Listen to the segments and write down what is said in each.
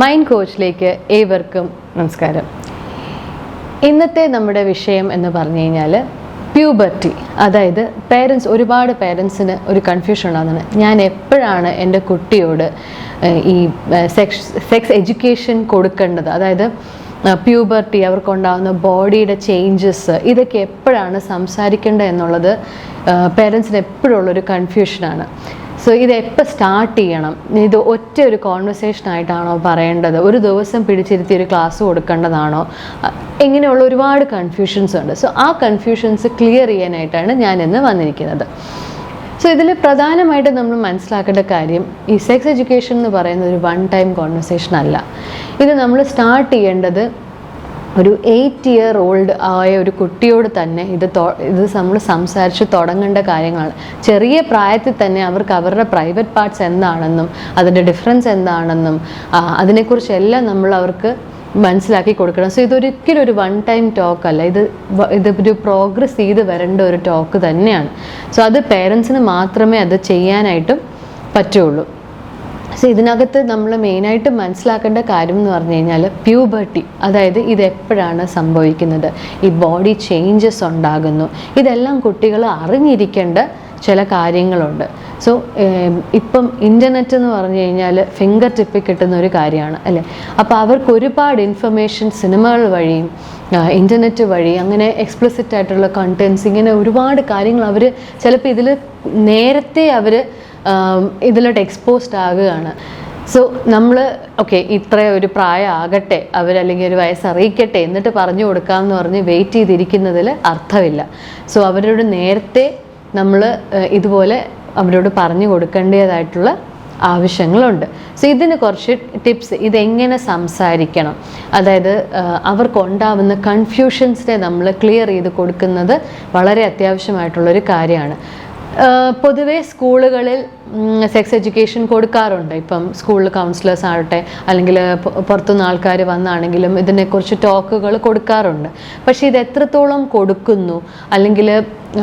Mind കോച്ചിലേക്ക് ഏവർക്കും നമസ്കാരം. ഇന്നത്തെ നമ്മുടെ വിഷയം എന്ന് പറഞ്ഞു കഴിഞ്ഞാൽ പ്യൂബർട്ടി അതായത് പേരൻസ് ഒരുപാട് പേരൻസിന് ഒരു കൺഫ്യൂഷൻ ഉണ്ടാകുന്നത് ഞാൻ എപ്പോഴാണ് എന്റെ കുട്ടിയോട് ഈ സെക്സ് സെക്സ് എഡ്യൂക്കേഷൻ കൊടുക്കേണ്ടത്? അതായത് പ്യൂബർട്ടി അവർക്കുണ്ടാകുന്ന ബോഡിയുടെ ചേഞ്ചസ് ഇതൊക്കെ എപ്പോഴാണ് സംസാരിക്കേണ്ടത് എന്നുള്ളത് പേരൻസിന് എപ്പോഴുള്ളൊരു കൺഫ്യൂഷനാണ് സോ ഇത് എപ്പോൾ സ്റ്റാർട്ട് ചെയ്യണം? ഇത് ഒറ്റ ഒരു കോൺവെർസേഷൻ ആയിട്ടാണോ പറയേണ്ടത്? ഒരു ദിവസം പിടിച്ചിരുത്തി ഒരു ക്ലാസ് കൊടുക്കേണ്ടതാണോ? ഇങ്ങനെയുള്ള ഒരുപാട് കൺഫ്യൂഷൻസ് ഉണ്ട്. സോ ആ കൺഫ്യൂഷൻസ് ക്ലിയർ ചെയ്യാനായിട്ടാണ് ഞാൻ ഇന്ന് വന്നിരിക്കുന്നത്. സോ ഇതിൽ പ്രധാനമായിട്ട് നമ്മൾ മനസ്സിലാക്കേണ്ട കാര്യം ഈ സെക്സ് എഡ്യൂക്കേഷൻ എന്ന് പറയുന്നത് ഒരു വൺ ടൈം കോൺവെർസേഷൻ അല്ല. ഇത് നമ്മൾ സ്റ്റാർട്ട് ചെയ്യേണ്ടത് ഒരു എയ്റ്റ് ഇയർ ഓൾഡ് ആയ ഒരു കുട്ടിയോട് തന്നെ ഇത് ഇത് നമ്മൾ സംസാരിച്ച് തുടങ്ങേണ്ട കാര്യങ്ങളാണ്. ചെറിയ പ്രായത്തിൽ തന്നെ അവർക്ക് അവരുടെ പ്രൈവറ്റ് പാർട്സ് എന്താണെന്നും അതിന്റെ ഡിഫറൻസ് എന്താണെന്നും അതിനെക്കുറിച്ചെല്ലാം നമ്മൾ അവർക്ക് മനസ്സിലാക്കി കൊടുക്കണം. സോ ഇതൊരിക്കലും ഒരു വൺ ടൈം ടോക്ക് അല്ല. ഇത് ഇത് ഒരു പ്രോഗ്രസ് ചെയ്ത് വരേണ്ട ഒരു ടോക്ക് തന്നെയാണ്. സോ അത് പേരൻസിന് മാത്രമേ അത് ചെയ്യാനായിട്ടും പറ്റുള്ളൂ. സോ ഇതിനകത്ത് നമ്മൾ മെയിനായിട്ട് മനസ്സിലാക്കേണ്ട കാര്യം എന്ന് പറഞ്ഞു കഴിഞ്ഞാൽ പ്യൂബർട്ടി അതായത് ഇത് എപ്പോഴാണ് സംഭവിക്കുന്നത്? ഈ ബോഡി ചേഞ്ചസ് ഉണ്ടാകുന്നു. ഇതെല്ലാം കുട്ടികൾ അറിഞ്ഞിരിക്കേണ്ട ചില കാര്യങ്ങളുണ്ട്. സോ ഇപ്പം ഇന്റർനെറ്റ് എന്ന് പറഞ്ഞു കഴിഞ്ഞാൽ ഫിംഗർ ടിപ്പിൽ കിട്ടുന്ന ഒരു കാര്യമാണ് അല്ലേ? അപ്പോൾ അവർക്ക് ഒരുപാട് ഇൻഫർമേഷൻ സിനിമകൾ വഴിയും ഇന്റർനെറ്റ് വഴി അങ്ങനെ എക്സ്പ്ലിസിറ്റ് ആയിട്ടുള്ള കണ്ടൻസ് ഇങ്ങനെ ഒരുപാട് കാര്യങ്ങൾ അവർ ചിലപ്പോൾ ഇതിൽ നേരത്തെ അവർ ഇതിലോട്ട് എക്സ്പോസ്ഡ് ആകുകയാണ്. സോ നമ്മൾ ഓക്കെ ഇത്ര ഒരു പ്രായമാകട്ടെ അവരല്ലെങ്കിൽ ഒരു വയസ്സറിയിക്കട്ടെ എന്നിട്ട് പറഞ്ഞു കൊടുക്കാമെന്ന് പറഞ്ഞ് വെയിറ്റ് ചെയ്തിരിക്കുന്നതിൽ അർത്ഥമില്ല. സോ അവരോട് നേരത്തെ നമ്മൾ ഇതുപോലെ അവരോട് പറഞ്ഞു കൊടുക്കേണ്ടതായിട്ടുള്ള ആവശ്യങ്ങളുണ്ട്. സോ ഇതിന് കുറച്ച് ടിപ്സ് ഇതെങ്ങനെ സംസാരിക്കണം? അതായത് അവർക്കുണ്ടാവുന്ന കൺഫ്യൂഷൻസിനെ നമ്മൾ ക്ലിയർ ചെയ്ത് കൊടുക്കുന്നത് വളരെ അത്യാവശ്യമായിട്ടുള്ളൊരു കാര്യമാണ്. പൊതുവേ സ്കൂളുകളിൽ സെക്സ് എഡ്യൂക്കേഷൻ കൊടുക്കാറുണ്ട്. ഇപ്പം സ്കൂളിൽ കൗൺസിലേഴ്സ് ആവട്ടെ അല്ലെങ്കിൽ പുറത്തുനിന്ന് ആൾക്കാർ വന്നാണെങ്കിലും ഇതിനെക്കുറിച്ച് ടോക്കുകൾ കൊടുക്കാറുണ്ട്. പക്ഷേ ഇത് എത്രത്തോളം കൊടുക്കുന്നു അല്ലെങ്കിൽ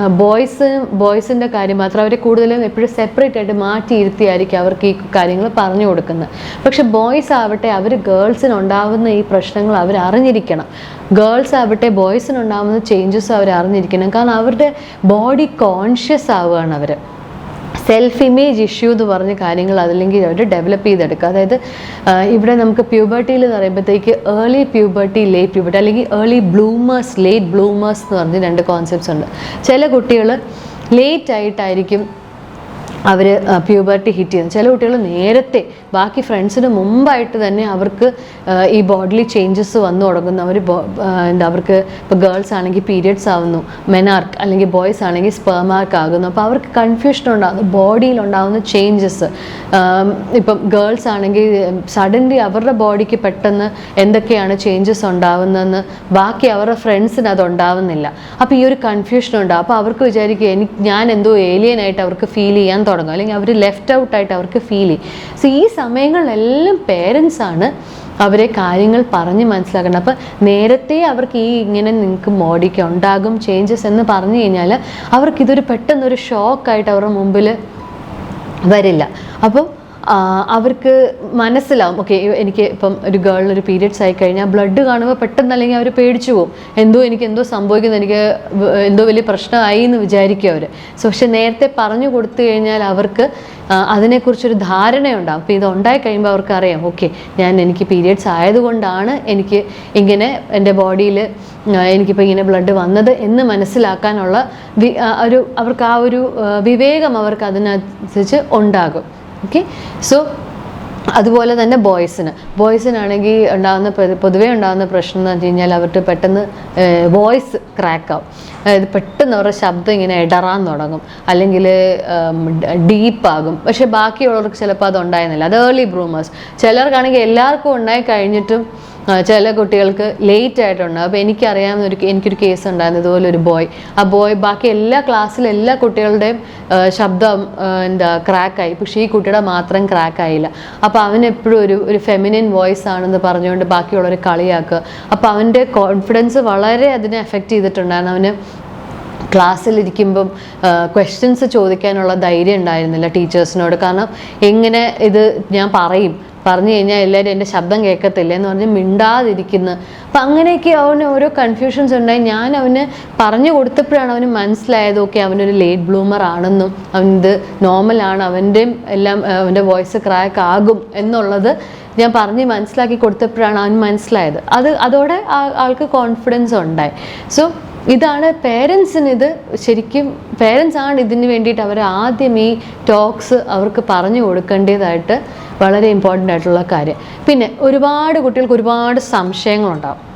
ബോയ്സ് ബോയ്സിന്റെ കാര്യം മാത്രം അവരെ കൂടുതലും എപ്പോഴും സെപ്പറേറ്റ് ആയിട്ട് മാറ്റി ഇരുത്തിയായിരിക്കും അവർക്ക് ഈ കാര്യങ്ങൾ പറഞ്ഞു കൊടുക്കുന്നത്. പക്ഷെ ബോയ്സ് ആവട്ടെ അവർ ഗേൾസിനുണ്ടാവുന്ന ഈ പ്രശ്നങ്ങൾ അവർ അറിഞ്ഞിരിക്കണം. ഗേൾസ് ആവട്ടെ ബോയ്സിനുണ്ടാവുന്ന ചേഞ്ചസ് അവർ അറിഞ്ഞിരിക്കണം. കാരണം അവരുടെ ബോഡി കോൺഷ്യസ് ആവുകയാണ് അവർ സെൽഫ് ഇമേജ് ഇഷ്യൂ എന്ന് പറഞ്ഞ കാര്യങ്ങൾ അതല്ലെങ്കിൽ അവർ ഡെവലപ്പ് ചെയ്തെടുക്കുക. അതായത് ഇവിടെ നമുക്ക് പ്യൂബർട്ടിയിൽ എന്ന് പറയുമ്പോഴത്തേക്ക് ഏർലി പ്യൂബർട്ടി ലേറ്റ് പ്യൂബർട്ടി അല്ലെങ്കിൽ ഏർലി ബ്ലൂമേഴ്സ് ലേറ്റ് ബ്ലൂമേഴ്സ് എന്ന് പറഞ്ഞ് രണ്ട് കോൺസെപ്റ്റ്സ് ഉണ്ട്. ചില കുട്ടികൾ ലേറ്റ് ആയിട്ടായിരിക്കും അവർ പ്യൂബർട്ടി ഹിറ്റ് ചെയ്യുന്നത് ചില കുട്ടികൾ നേരത്തെ ബാക്കി ഫ്രണ്ട്സിന് മുമ്പായിട്ട് തന്നെ അവർക്ക് ഈ ബോഡിലി ചേഞ്ചസ് വന്നു തുടങ്ങുന്നു. അവർ എന്താ അവർക്ക് ഇപ്പോൾ ഗേൾസ് ആണെങ്കിൽ പീരിയഡ്സ് ആവുന്നു മെനാർക്ക് അല്ലെങ്കിൽ ബോയ്സ് ആണെങ്കിൽ സ്പെർമാർക്ക് ആകുന്നു. അപ്പോൾ അവർക്ക് കൺഫ്യൂഷൻ ഉണ്ടാകുന്നു ബോഡിയിൽ ഉണ്ടാകുന്ന ചേഞ്ചസ് ഇപ്പം ഗേൾസ് ആണെങ്കിൽ സഡൻലി അവരുടെ ബോഡിക്ക് പെട്ടെന്ന് എന്തൊക്കെയാണ് ചേഞ്ചസ് ഉണ്ടാവുന്നതെന്ന് ബാക്കി അവരുടെ ഫ്രണ്ട്സിന് അത് ഉണ്ടാവുന്നില്ല. അപ്പോൾ ഈ ഒരു കൺഫ്യൂഷൻ ഉണ്ടാകും അപ്പോൾ അവർക്ക് വിചാരിക്കുക എനിക്ക് ഞാൻ എന്തോ ഏലിയനായിട്ട് അവർക്ക് ഫീൽ ചെയ്യാൻ തുടങ്ങും. അല്ലെങ്കിൽ അവർ ലെഫ്റ്റ് ഔട്ട് ആയിട്ട് അവർക്ക് ഫീൽ ചെയ്യും. സോ ഈ സമയങ്ങളിലെല്ലാം പേരൻസ് ആണ് അവരെ കാര്യങ്ങൾ പറഞ്ഞ് മനസ്സിലാക്കണം അപ്പം നേരത്തെ അവർക്ക് ഈ ഇങ്ങനെ നിങ്ങൾക്ക് മോഡിക്ക് ഉണ്ടാകും ചേഞ്ചസ് എന്ന് പറഞ്ഞു കഴിഞ്ഞാൽ അവർക്കിതൊരു പെട്ടെന്നൊരു ഷോക്കായിട്ട് അവരുടെ മുമ്പിൽ വരില്ല. അപ്പം ആ, അവർക്ക് മനസ്സിലാവും. ഓക്കെ എനിക്ക് ഇപ്പം ഒരു ഗേളിന് ഒരു പീരിയഡ്സ് ആയി കഴിഞ്ഞാൽ ബ്ലഡ് കാണുമ്പോൾ പെട്ടെന്ന് അല്ലെങ്കിൽ അവർ പേടിച്ചു പോകും. എന്തോ എനിക്ക് എന്തോ സംഭവിക്കുന്നു എനിക്ക് എന്തോ വലിയ പ്രശ്നമായി എന്ന് വിചാരിക്കും അവർ സോ പക്ഷെ നേരത്തെ പറഞ്ഞു കൊടുത്തു കഴിഞ്ഞാൽ അവർക്ക് അതിനെക്കുറിച്ചൊരു ധാരണയുണ്ടാവും. അപ്പോൾ ഇത് ഉണ്ടായി കഴിയുമ്പോൾ അവർക്ക് അറിയാം ഓക്കെ ഞാൻ എനിക്ക് പീരിയഡ്സ് ആയതുകൊണ്ടാണ് എനിക്ക് ഇങ്ങനെ എന്റെ ബോഡിയിൽ എനിക്കിപ്പോൾ ഇങ്ങനെ ബ്ലഡ് വന്നത് എന്ന് മനസ്സിലാക്കാനുള്ള ഒരു അവർക്ക് ആ ഒരു വിവേകം അവർക്ക് അതിനനുസരിച്ച് ഉണ്ടാകും. ഓക്കെ സോ അതുപോലെ തന്നെ ബോയ്സിന്. ബോയ്സിനാണെങ്കിൽ ഉണ്ടാകുന്ന പൊതുവേ ഉണ്ടാകുന്ന പ്രശ്നം എന്ന് വെച്ച് കഴിഞ്ഞാൽ അവർക്ക് പെട്ടെന്ന് വോയിസ് ക്രാക്കാവും. അതായത് പെട്ടെന്ന് അവരുടെ ശബ്ദം ഇങ്ങനെ ഇടറാൻ തുടങ്ങും. അല്ലെങ്കിൽ ഡീപ്പാകും. പക്ഷെ ബാക്കിയുള്ളവർക്ക് ചിലപ്പോൾ അത് ഉണ്ടായിരുന്നില്ല. അത് ഏർലി ബ്രൂമേഴ്സ് ചിലർക്കാണെങ്കിൽ എല്ലാവർക്കും ഉണ്ടായി കഴിഞ്ഞിട്ടും ചില കുട്ടികൾക്ക് ലേറ്റ് ആയിട്ടുണ്ട്. അപ്പോൾ എനിക്കറിയാവുന്ന ഒരു എനിക്കൊരു കേസ് ഉണ്ടായിരുന്നു. ഇതുപോലെ ഒരു ബോയ് ആ ബോയ് ബാക്കി എല്ലാ ക്ലാസ്സിലെ എല്ലാ കുട്ടികളുടെയും ശബ്ദം എന്താ ക്രാക്കായി പക്ഷേ ഈ കുട്ടിയുടെ മാത്രം ക്രാക്കായില്ല അപ്പോൾ അവൻ എപ്പോഴും ഒരു ഒരു ഫെമിനിൻ വോയിസ് ആണെന്ന് പറഞ്ഞുകൊണ്ട് ബാക്കിയുള്ളവരെ കളിയാക്കുക. അപ്പോൾ അവന്റെ കോൺഫിഡൻസ് വളരെ അതിനെ എഫക്റ്റ് ചെയ്തിട്ടുണ്ടായിരുന്നു. അവന് ക്ലാസ്സിലിരിക്കുമ്പം ക്വസ്റ്റ്യൻസ് ചോദിക്കാനുള്ള ധൈര്യം ഉണ്ടായിരുന്നില്ല ടീച്ചേഴ്സിനോട്. കാരണം എങ്ങനെ ഇത് ഞാൻ പറയും? പറഞ്ഞു കഴിഞ്ഞാൽ എല്ലാവരും എന്റെ ശബ്ദം കേൾക്കത്തില്ല എന്ന് പറഞ്ഞ് മിണ്ടാതിരിക്കുന്ന. അപ്പം അങ്ങനെയൊക്കെ അവന് ഓരോ കൺഫ്യൂഷൻസ് ഉണ്ടായി. ഞാൻ അവന് പറഞ്ഞു കൊടുത്തപ്പോഴാണ് അവന് മനസ്സിലായത് ഓക്കെ അവനൊരു ലേറ്റ് ബ്ലൂമർ ആണെന്നും അവനിത് നോർമലാണ് അവന്റെയും എല്ലാം അവന്റെ വോയിസ് ക്രാക്ക് ആകും എന്നുള്ളത് ഞാൻ പറഞ്ഞ് മനസ്സിലാക്കി കൊടുത്തപ്പോഴാണ് അവൻ മനസ്സിലായത്. അത് അതോടെ ആൾക്ക് കോൺഫിഡൻസ് ഉണ്ടായി. സോ ഇതാണ് പേരൻസിന് ഇത് ശരിക്കും പേരൻസ് ആണ് ഇതിന് വേണ്ടിയിട്ട് അവർ ആദ്യം ഈ ടോക്സ് അവർക്ക് പറഞ്ഞു കൊടുക്കേണ്ടതായിട്ട് വളരെ ഇമ്പോർട്ടന്റ് ആയിട്ടുള്ള കാര്യം. പിന്നെ ഒരുപാട് കുട്ടികൾക്ക് ഒരുപാട് സംശയങ്ങളുണ്ടാവും.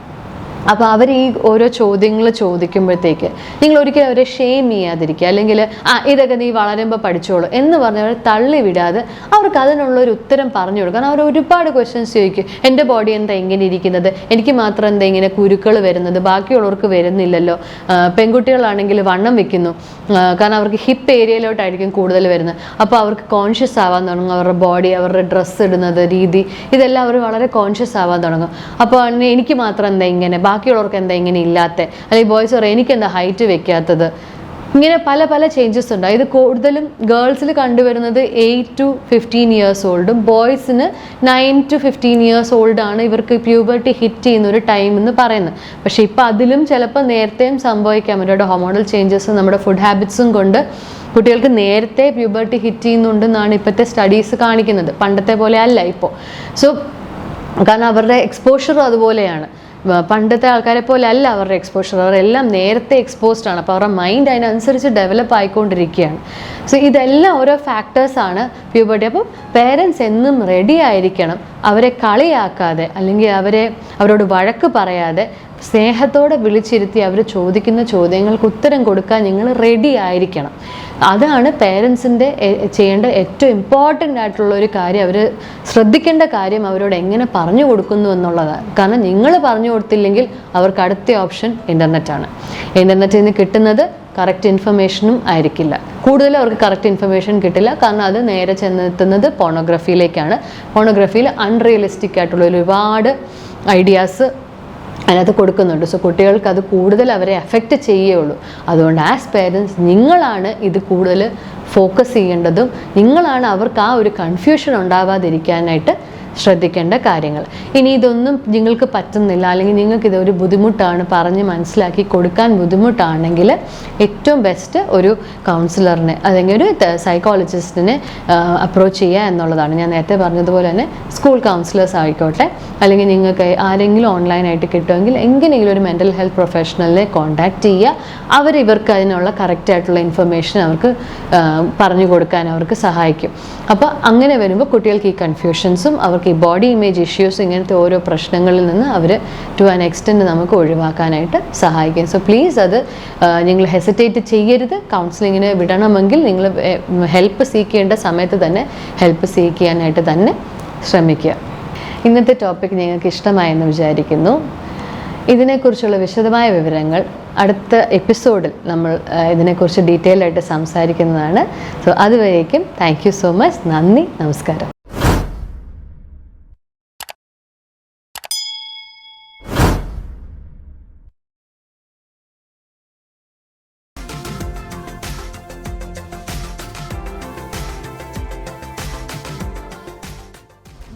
അപ്പോൾ അവർ ഈ ഓരോ ചോദ്യങ്ങൾ ചോദിക്കുമ്പോഴത്തേക്ക് നിങ്ങൾ ഒരിക്കലും അവരെ ഷെയിം ചെയ്യാതിരിക്കുക. അല്ലെങ്കിൽ ആ ഇതൊക്കെ നീ വളരുമ്പോൾ പഠിച്ചോളൂ എന്ന് പറഞ്ഞ് അവരെ തള്ളി വിടാതെ അവർക്ക് അതിനുള്ള ഒരു ഉത്തരം പറഞ്ഞു കൊടുക്കാൻ അവർ ഒരുപാട് ക്വസ്റ്റ്യൻസ് ചോദിക്കും. എന്റെ ബോഡി എന്താ ഇങ്ങനെ ഇരിക്കുന്നത്? എനിക്ക് മാത്രം എന്താ ഇങ്ങനെ കുരുക്കൾ വരുന്നത്? ബാക്കിയുള്ളവർക്ക് വരുന്നില്ലല്ലോ. പെൺകുട്ടികളാണെങ്കിൽ വണ്ണം വെക്കുന്നു. കാരണം അവർക്ക് ഹിപ്പ് ഏരിയയിലോട്ടായിരിക്കും കൂടുതൽ വരുന്നത്. അപ്പോൾ അവർക്ക് കോൺഷ്യസ് ആവാൻ തുടങ്ങും. അവരുടെ ബോഡി അവരുടെ ഡ്രസ്സ് ഇടുന്നത് രീതി ഇതെല്ലാം അവർ വളരെ കോൺഷ്യസ് ആവാൻ തുടങ്ങും. അപ്പോൾ എനിക്ക് മാത്രം എന്താ ഇങ്ങനെ? ബാക്കിയുള്ളവർക്ക് എന്താ ഇങ്ങനെ ഇല്ലാത്ത? അല്ലെങ്കിൽ ബോയ്സ് പറയും എനിക്ക് എന്താ ഹൈറ്റ് വെക്കാത്തത്? ഇങ്ങനെ പല പല ചേഞ്ചസ് ഉണ്ട്. ഇത് കൂടുതലും ഗേൾസിൽ കണ്ടുവരുന്നത് എയ്റ്റ് ടു ഫിഫ്റ്റീൻ ഇയേഴ്സ് ഓൾഡും ബോയ്സിന് നയൻ ടു ഫിഫ്റ്റീൻ ഇയേഴ്സ് ഓൾഡാണ് ഇവർക്ക് പ്യൂബർട്ടി ഹിറ്റ് ചെയ്യുന്ന ഒരു ടൈം എന്ന് പറയുന്നത്. പക്ഷെ ഇപ്പം അതിലും ചിലപ്പോൾ നേരത്തെയും സംഭവിക്കാം അവരുടെ ഹോമോണൽ ചേഞ്ചസ് നമ്മുടെ ഫുഡ് ഹാബിറ്റ്സും കൊണ്ട് കുട്ടികൾക്ക് നേരത്തെ പ്യൂബർട്ടി ഹിറ്റ് ചെയ്യുന്നുണ്ടെന്നാണ് ഇപ്പോഴത്തെ സ്റ്റഡീസ് കാണിക്കുന്നത്. പണ്ടത്തെ പോലെ അല്ല ഇപ്പോൾ സോ കാരണം അവരുടെ എക്സ്പോഷർ അതുപോലെയാണ്. പണ്ടത്തെ ആൾക്കാരെ പോലെ അല്ല അവരുടെ എക്സ്പോഷർ അവരെല്ലാം നേരത്തെ എക്സ്പോസ്ഡ് ആണ്. അപ്പോൾ അവരുടെ മൈൻഡ് അതിനനുസരിച്ച് ഡെവലപ്പ് ആയിക്കൊണ്ടിരിക്കുകയാണ്. സോ ഇതെല്ലാം ഓരോ ഫാക്ടേഴ്സാണ് പ്യൂബർട്ടി അപ്പം പേരൻസ് എന്നും റെഡി ആയിരിക്കണം. അവരെ കളിയാക്കാതെ അല്ലെങ്കിൽ അവരെ അവരോട് വഴക്ക് പറയാതെ സ്നേഹത്തോടെ വിളിച്ചിരുത്തി അവർ ചോദിക്കുന്ന ചോദ്യങ്ങൾക്ക് ഉത്തരം കൊടുക്കാൻ നിങ്ങൾ റെഡി ആയിരിക്കണം. അതാണ് പേരൻസിന്റെ ചെയ്യേണ്ട ഏറ്റവും ഇമ്പോർട്ടന്റ് ആയിട്ടുള്ള ഒരു കാര്യം. അവർ ശ്രദ്ധിക്കേണ്ട കാര്യം അവരോട് എങ്ങനെ പറഞ്ഞു കൊടുക്കുന്നു എന്നുള്ളതാണ്. കാരണം നിങ്ങൾ പറഞ്ഞു കൊടുത്തില്ലെങ്കിൽ അവർക്ക് അടുത്ത ഓപ്ഷൻ ഇന്റർനെറ്റാണ് ഇന്റർനെറ്റിൽ നിന്ന് കിട്ടുന്നത് കറക്റ്റ് ഇൻഫർമേഷനും ആയിരിക്കില്ല. കൂടുതൽ അവർക്ക് കറക്റ്റ് ഇൻഫർമേഷൻ കിട്ടില്ല. കാരണം അത് നേരെ ചെന്നെത്തുന്നത് പോണോഗ്രഫിയിലേക്കാണ് പോണോഗ്രഫിയിൽ അൺറിയലിസ്റ്റിക് ആയിട്ടുള്ള ഒരുപാട് ഐഡിയാസ് അതിനകത്ത് കൊടുക്കുന്നുണ്ട്. സോ കുട്ടികൾക്ക് അത് കൂടുതൽ അവരെ എഫക്റ്റ് ചെയ്യുകയുള്ളൂ. അതുകൊണ്ട് ആസ് പേരൻസ് നിങ്ങളാണ് ഇത് കൂടുതൽ ഫോക്കസ് ചെയ്യേണ്ടതും നിങ്ങളാണ് അവർക്ക് ആ ഒരു കൺഫ്യൂഷൻ ഉണ്ടാവാതിരിക്കാനായിട്ട് ശ്രദ്ധിക്കേണ്ട കാര്യങ്ങൾ. ഇനി ഇതൊന്നും നിങ്ങൾക്ക് പറ്റുന്നില്ല അല്ലെങ്കിൽ നിങ്ങൾക്ക് ഇതൊരു ബുദ്ധിമുട്ടാണ് പറഞ്ഞ് മനസ്സിലാക്കി കൊടുക്കാൻ ബുദ്ധിമുട്ടാണെങ്കിൽ ഏറ്റവും ബെസ്റ്റ് ഒരു കൗൺസിലറിനെ അല്ലെങ്കിൽ ഒരു സൈക്കോളജിസ്റ്റിനെ അപ്രോച്ച് ചെയ്യുക എന്നുള്ളതാണ്. ഞാൻ നേരത്തെ പറഞ്ഞതുപോലെ തന്നെ സ്കൂൾ കൗൺസിലേഴ്സ് ആയിക്കോട്ടെ അല്ലെങ്കിൽ നിങ്ങൾക്ക് ആരെങ്കിലും ഓൺലൈനായിട്ട് കിട്ടുമെങ്കിൽ എങ്ങനെയെങ്കിലും ഒരു മെന്റൽ ഹെൽത്ത് പ്രൊഫഷണലിനെ കോൺടാക്റ്റ് ചെയ്യുക. അവർ ഇവർക്ക് അതിനുള്ള കറക്റ്റ് ആയിട്ടുള്ള ഇൻഫർമേഷൻ അവർക്ക് പറഞ്ഞു കൊടുക്കാൻ അവർക്ക് സഹായിക്കും. അപ്പോൾ അങ്ങനെ വരുമ്പോൾ കുട്ടികൾക്ക് ഈ കൺഫ്യൂഷൻസും അവർക്ക് ഈ ബോഡി ഇമേജ് ഇഷ്യൂസ് ഇങ്ങനത്തെ ഓരോ പ്രശ്നങ്ങളിൽ നിന്ന് അവർ ടു ആൻ എക്സ്റ്റെൻഡ് നമുക്ക് ഒഴിവാക്കാനായിട്ട് സഹായിക്കും. സോ പ്ലീസ് അത് നിങ്ങൾ ഹെസിറ്റേറ്റ് ചെയ്യരുത്. കൗൺസിലിങ്ങിന് വിടണമെങ്കിൽ നിങ്ങൾ ഹെൽപ്പ് സീക്കേണ്ട സമയത്ത് തന്നെ ഹെൽപ്പ് സീക്കാനായിട്ട് തന്നെ ശ്രമിക്കുക. ഇന്നത്തെ ടോപ്പിക് നിങ്ങൾക്ക് ഇഷ്ടമായെന്ന് വിചാരിക്കുന്നു. ഇതിനെക്കുറിച്ചുള്ള വിശദമായ വിവരങ്ങൾ അടുത്ത എപ്പിസോഡിൽ നമ്മൾ ഇതിനെക്കുറിച്ച് ഡീറ്റെയിൽ ആയിട്ട് സംസാരിക്കുന്നതാണ്. സോ അതുവരേക്കും താങ്ക് യു സോ മച്ച് നന്ദി നമസ്കാരം.